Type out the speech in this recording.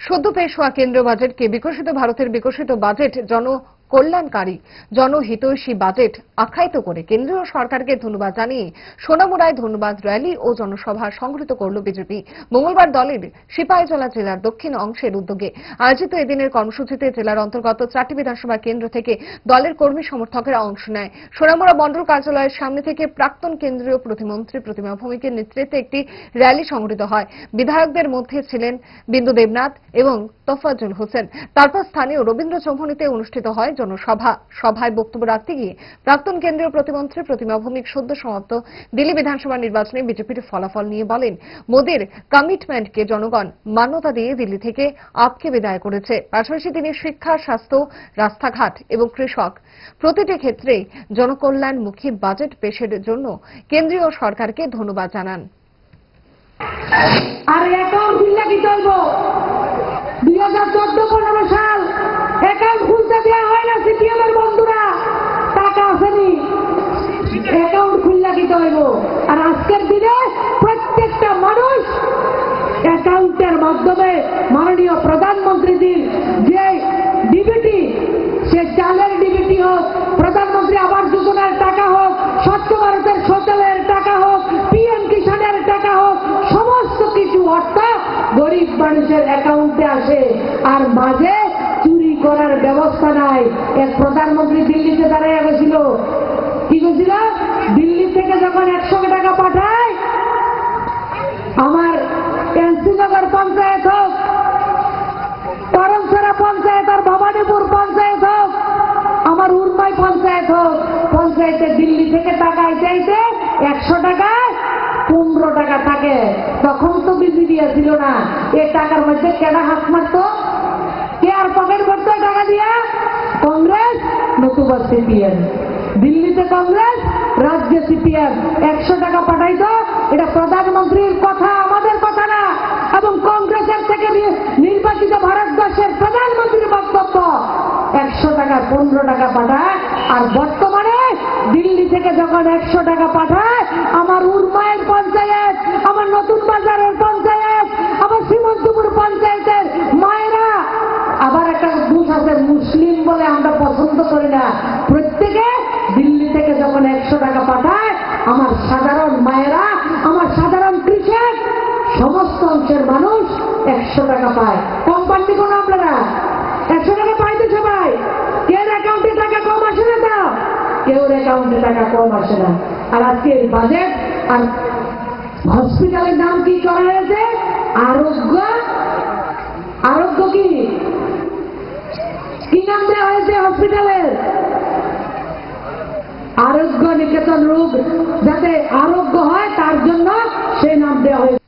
সদ্য পেশ হওয়া কেন্দ্রীয় বাজেটকে বিকশিত ভারতের বিকশিত বাজেট জন কল্যাণকারী। জনহিতৈষী বাজেট আখ্যায়িত করে কেন্দ্রীয় সরকারকে ধন্যবাদ জানিয়ে সোনামুড়ায় ধন্যবাদ র্যালি ও জনসভা সংগঠিত করল বিজেপি। মঙ্গলবার দলের সিপাহীজলা জেলার দক্ষিণ অংশের উদ্যোগে আয়োজিত এদিনের কর্মসূচিতে জেলার অন্তর্গত চারটি বিধানসভা কেন্দ্র থেকে দলের কর্মী সমর্থকেরা অংশ নেয়। সোনামুড়া মন্ডল কার্যালয়ের সামনে থেকে প্রাক্তন কেন্দ্রীয় প্রতিমন্ত্রী প্রতিমা ভৌমিকের নেতৃত্বে একটি র্যালি সংগঠিত হয়। বিধায়কদের মধ্যে ছিলেন বিন্দু দেবনাথ এবং তোফাজ্জল হোসেন। তারপর স্থানীয় রবীন্দ্র চৌমুহনীতে অনুষ্ঠিত হয় জনসভা সভায় বক্তব্য রাখতে গিয়ে প্রাক্তন কেন্দ্রীয় প্রতিমন্ত্রী প্রতিমা ভৌমিক সদ্য সমাপ্ত। দিল্লি বিধানসভা নির্বাচনে বিজেপির ফলাফল নিয়ে বলেন, মোদীর কমিটমেন্টকে জনগণ মান্যতা দিয়ে দিল্লি থেকে আপকে বিদায় করেছে। পাশাপাশি তিনি শিক্ষা, স্বাস্থ্য, রাস্তাঘাট এবং কৃষক। প্রতিটি ক্ষেত্রে জনকল্যাণমুখী বাজেট পেশের জন্য কেন্দ্রীয় সরকারকে ধন্যবাদ জানান। আর দুই হাজার চোদ্দ পনেরো সাল অ্যাকাউন্ট খুলতে দেওয়া হয় না সিপিএম এর বন্ধুরা টাকা আসেনি কি চলবো আর আজকের দিনে প্রত্যেকটা মানুষ অ্যাকাউন্টের মাধ্যমে মাননীয় প্রধানমন্ত্রীজির যে ডিবিটি, সে চালের ডিবিটি হোক, প্রধানমন্ত্রী আবাস যোজনার টাকা হোক, স্বচ্ছ ভারতের শৌচালয়ের টাকা হোক, পিএম কিষানের টাকা হোক, সমস্ত কিছু অর্থ গরিব মানুষের অ্যাকাউন্টে আসে। আর মাঝে চুরি করার ব্যবস্থা নাই। এক প্রধানমন্ত্রী দিল্লিতে দাঁড়িয়ে গেছিল কি এনসিনগর পঞ্চায়েত হোক করমসরা পঞ্চায়েত আর ভবানীপুর পঞ্চায়েত হোক, আমার উর্মাই পঞ্চায়েত হোক, পঞ্চায়েতে দিল্লি থেকে টাকা চাইতে একশো টাকায় পনেরো টাকা থাকে। তখন তো বিজি দিয়েছিল না। এ টাকার মধ্যে কেনা হাত মারতো? কে আর পকেট করতো টাকা দিয়া? কংগ্রেস, নতুবা সিপিএম। দিল্লিতে কংগ্রেস, রাজ্যে সিপিএম। একশো টাকা পাঠাইতো, এটা প্রধানমন্ত্রীর কথা না এবং কংগ্রেসের থেকে নি- নির্বাচিত ভারতবর্ষের প্রধানমন্ত্রীর বক্তব্য একশো টাকা পনেরো টাকা পাঠায়, আর বর্তমানে দিল্লি থেকে যখন একশো টাকা পাঠায়, আমার উর্মায়ের পঞ্চায়েত, আমার নতুন বাজারের পঞ্চায়েত, আমার শ্রীমন্তপুর পঞ্চায়েতের মায়েরা। আবার একটা বুথ আছে, মুসলিম বলে আমরা পছন্দ করি না। প্রত্যেকে দিল্লি থেকে যখন একশো টাকা পাঠায়, আমার সাধারণ মায়েরা, আমার সাধারণ কৃষক, সমস্ত অংশের মানুষ একশো টাকা পায়। কম পাননি কোনো আপনারা একশো টাকা পাইতে সবাই কেউ অ্যাকাউন্টে টাকা কম আসে না তো কেউ অ্যাকাউন্টে টাকা কম আসে না। আর আজকে বাজেট আর হসপিটালের নাম কি করা হয়েছে? আরোগ্য আরোগ্য কি? কি নাম দেওয়া হয়েছে হসপিটালের আরোগ্য নিকেতন রোগ, যাতে আরোগ্য হয়, তার জন্য সেই নাম দেওয়া হয়েছে